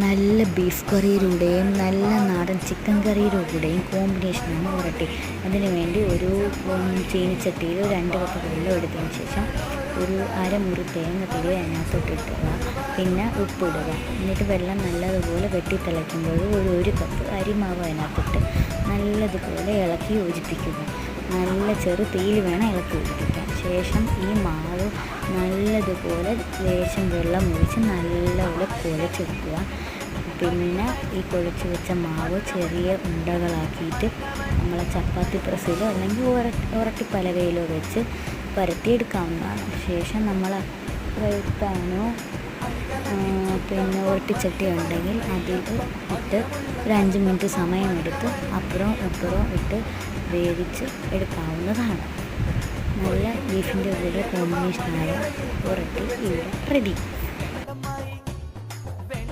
നല്ല ബീഫ് കറിയിലൂടെയും നല്ല നാടൻ ചിക്കൻ കറിയിലൂടെയും കോമ്പിനേഷനാണ് ഉരട്ടി. അതിന് വേണ്ടി ഒരു ചീനിച്ചട്ടിയിൽ രണ്ട് കപ്പ് വെള്ളം എടുത്തതിന് ശേഷം ഒരു അരമുറി തേങ്ങ തിരി അതിനകത്തോട്ട് ഇട്ടുക പിന്നെ ഉപ്പിടുക. എന്നിട്ട് വെള്ളം നല്ലതുപോലെ വെട്ടി തിളയ്ക്കുമ്പോൾ ഒരു ഒരു കപ്പ് അരിമാവ് അതിനകത്തിട്ട് നല്ലതുപോലെ ഇളക്കി യോജിപ്പിക്കുക. നല്ല ചെറു തീയിൽ വേണം ഇളക്കി പിടിപ്പിക്കാൻ ശേഷം ഈ മാവ് നല്ലതുപോലെ ലേശം വെള്ളം ഒഴിച്ച് നല്ലപോലെ കുഴച്ചെടുക്കുക. പിന്നെ ഈ കുഴച്ച് വെച്ച മാവ് ചെറിയ ഉണ്ടകളാക്കിയിട്ട് നമ്മളെ ചപ്പാത്തി പ്രസ്സിലോ അല്ലെങ്കിൽ ഉര പലവയിലോ വെച്ച് പരത്തിയെടുക്കാവുന്നതാണ്. ശേഷം നമ്മൾ പാനോ പിന്നെ ഒട്ടിച്ചട്ടി ഉണ്ടെങ്കിൽ അതിൽ ഇട്ട് ഒരു അഞ്ച് മിനിറ്റ് സമയമെടുത്ത് അപ്പുറവും ഇപ്പുറവും ഇട്ട് വേവിച്ച് എടുക്കാവുന്നതാണ്. നല്ല ബീഫിന്റെ കൂടെ കോമ്പിനേഷനായ ഉരട്ടി ഇവിടെ റെഡി